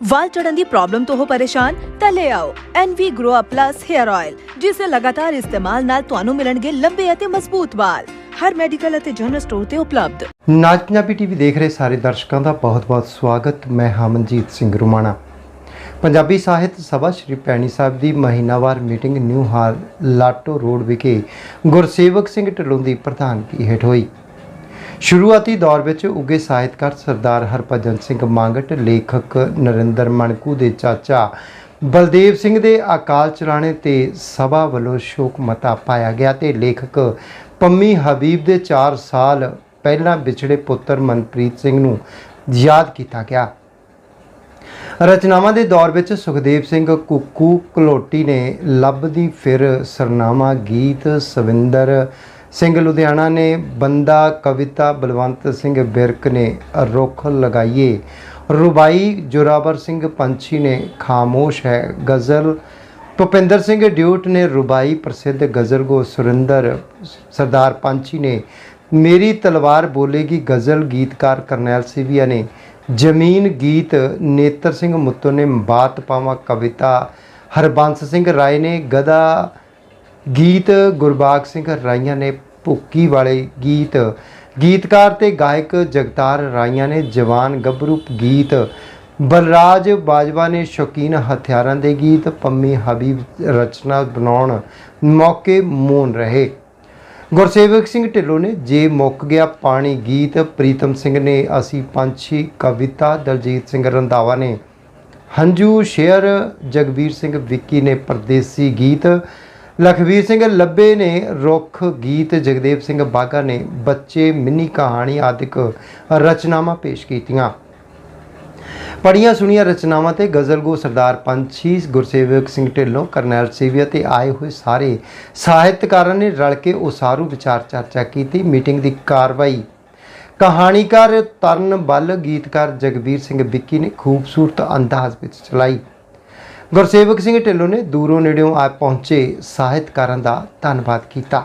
ਵਾਲ ਝੜਨ ਦੀ problem ਤੋਂ ਹੋ ਪਰੇਸ਼ਾਨ, ਤਾਂ ਲੈ ਆਓ NV Grow Up Plus Hair Oil ਜਿਸ ਦੇ ਲਗਾਤਾਰ ਇਸਤੇਮਾਲ ਨਾਲ ਤੁਹਾਨੂੰ ਮਿਲਣਗੇ ਲੰਬੇ ਅਤੇ ਮਜ਼ਬੂਤ ਵਾਲ। ਹਰ ਮੈਡੀਕਲ ਅਤੇ ਜਨਰਲ ਸਟੋਰ ਤੇ ਉਪਲਬਧ। ਨਾਚ ਪੰਜਾਬੀ ਟੀਵੀ ਦੇਖ ਰਹੇ ਸਾਰੇ ਦਰਸ਼ਕਾਂ ਦਾ ਬਹੁਤ-ਬਹੁਤ ਸਵਾਗਤ। ਮੈਂ ਹਮਨਜੀਤ ਸਿੰਘ ਰੁਮਾਣਾ। ਪੰਜਾਬੀ ਸਾਹਿਤ ਸਭਾ ਸ਼੍ਰੀ ਭੈਣੀ ਸਾਹਿਬ ਦੀ ਮਹੀਨਾਵਾਰ ਮੀਟਿੰਗ ਨਿਊ ਹਾਲ ਲਾਟੋ ਰੋਡ ਵਿਖੇ ਗੁਰਸੇਵਕ ਸਿੰਘ ਢਿੱਲੋਂ ਦੀ ਪ੍ਰਧਾਨਗੀ ਹੇਠ ਹੋਈ। ਸ਼ੁਰੂਆਤੀ ਦੌਰ ਵਿੱਚ ਉੱਗੇ ਸਾਹਿਤਕਾਰ ਸਰਦਾਰ ਹਰਭਜਨ ਸਿੰਘ ਮੰਗਟ, ਲੇਖਕ ਨਰਿੰਦਰ ਮਣਕੂ ਦੇ ਚਾਚਾ ਬਲਦੇਵ ਸਿੰਘ ਦੇ ਅਕਾਲ ਚਲਾਣੇ ਤੇ ਸਭਾ ਵੱਲੋਂ ਸ਼ੋਕ ਮਤਾ ਪਾਇਆ ਗਿਆ ਤੇ ਲੇਖਕ ਪੰਮੀ ਹਬੀਬ ਦੇ 4 ਸਾਲ ਪਹਿਲਾਂ ਵਿਛੜੇ ਪੁੱਤਰ ਮਨਪ੍ਰੀਤ ਸਿੰਘ ਨੂੰ ਯਾਦ ਕੀਤਾ ਗਿਆ। ਰਚਨਾਵਾਂ ਦੇ ਦੌਰ ਵਿੱਚ ਸੁਖਦੇਵ ਸਿੰਘ ਕੁੱਕੂ ਕਲੋਟੀ ਨੇ ਲੱਭਦੀ ਫਿਰ ਸਰਨਾਮਾ ਗੀਤ ਸਵਿੰਦਰ ਸਿੰਘ ਲੁਧਿਆਣਾ ਨੇ ਬੰਦਾ ਕਵਿਤਾ ਬਲਵੰਤ ਸਿੰਘ ਬਿਰਕ ਨੇ ਰੁੱਖ ਲਗਾਈਏ। ਰੁਬਾਈ ਜੋਰਾਵਰ ਸਿੰਘ ਪੰਛੀ ਨੇ ਖਾਮੋਸ਼ ਹੈ। ਗਜ਼ਲ ਭੁਪਿੰਦਰ ਸਿੰਘ ਡਿਊਟ ਨੇ ਰੁਬਾਈ ਪ੍ਰਸਿੱਧ ਗਜ਼ਲ ਗੋ ਸੁਰਿੰਦਰ ਸਰਦਾਰ ਪੰਛੀ ਨੇ। ਮੇਰੀ ਤਲਵਾਰ ਬੋਲੇਗੀ ਗਜ਼ਲ ਗੀਤਕਾਰ ਕਰਨੈਲ ਸਿਵੀਆ ਨੇ। ਜ਼ਮੀਨ ਗੀਤ ਨੇਤਰ ਸਿੰਘ ਮੁੱਤੋ ਨੇ ਬਾਤ ਪਾਵਾਂ ਕਵਿਤਾ। ਹਰਬੰਸ ਸਿੰਘ ਰਾਏ ਨੇ ਗਦਾ ਗੀਤ ਗੁਰਬਾਗ ਸਿੰਘ ਰਾਈਆਂ ਨੇ ਭੁੱਕੀ ਵਾਲੇ ਗੀਤ। ਗੀਤਕਾਰ ਤੇ ਗਾਇਕ ਜਗਤਾਰ ਰਾਈਆਂ ਨੇ ਜਵਾਨ ਗੱਭਰੂ ਗੀਤ। ਬਲਰਾਜ ਬਾਜਵਾ ਨੇ ਸ਼ੌਕੀਨ ਹਥਿਆਰਾਂ ਦੇ ਗੀਤ। ਪੰਮੀ ਹਬੀਬ ਰਚਨਾ ਬਣਾਉਣ ਮੌਕੇ ਮੋਨ ਰਹੇ। ਗੁਰਸੇਵਕ ਸਿੰਘ ਢਿੱਲੋਂ ਨੇ ਜੇ ਮੁੱਕ ਗਿਆ ਪਾਣੀ ਗੀਤ। ਪ੍ਰੀਤਮ ਸਿੰਘ ਨੇ ਅਸੀਂ ਪੰਛੀ ਕਵਿਤਾ। ਦਲਜੀਤ ਸਿੰਘ ਰੰਧਾਵਾ ਨੇ ਹੰਝੂ ਸ਼ੇਰ ਜਗਵੀਰ ਸਿੰਘ ਵਿੱਕੀ ਨੇ ਪਰਦੇਸੀ ਗੀਤ। ਲਖਵੀਰ ਸਿੰਘ ਲੱਭੇ ਨੇ ਰੁੱਖ, ਗੀਤ, ਜਗਦੇਵ ਸਿੰਘ ਬਾਗਾ ਨੇ ਬੱਚੇ, ਮਿੰਨੀ ਕਹਾਣੀ ਆਦਿਕ ਰਚਨਾਵਾਂ ਪੇਸ਼ ਕੀਤੀਆਂ। ਪੜੀਆਂ ਸੁਣੀਆਂ ਰਚਨਾਵਾਂ ਤੇ ਗਜ਼ਲਗੋ ਸਰਦਾਰ ਪੰਛੀ ਗੁਰਸੇਵਕ ਸਿੰਘ ਢਿੱਲੋਂ, ਕਰਨੈਲ ਸੇਵੀਆ ਤੇ ਆਏ ਹੋਏ ਸਾਰੇ ਸਾਹਿਤਕਾਰਾਂ ਨੇ ਰਲ ਕੇ ਉਸਾਰੂ ਵਿਚਾਰ ਚਰਚਾ ਕੀਤੀ। ਮੀਟਿੰਗ ਦੀ ਕਾਰਵਾਈ। ਕਹਾਣੀਕਾਰ ਤਰਨ ਬੱਲ, ਗੀਤਕਾਰ ਜਗਵੀਰ ਸਿੰਘ ਵਿੱਕੀ ਨੇ ਖੂਬਸੂਰਤ ਅੰਦਾਜ਼ ਵਿੱਚ ਚਲਾਈ। ਗੁਰਸੇਵਕ ਸਿੰਘ ਢਿੱਲੋਂ ਨੇ ਦੂਰੋਂ ਨੇੜਿਓਂ ਆ ਪਹੁੰਚੇ ਸਾਹਿਤਕਾਰਾਂ ਦਾ ਧੰਨਵਾਦ ਕੀਤਾ।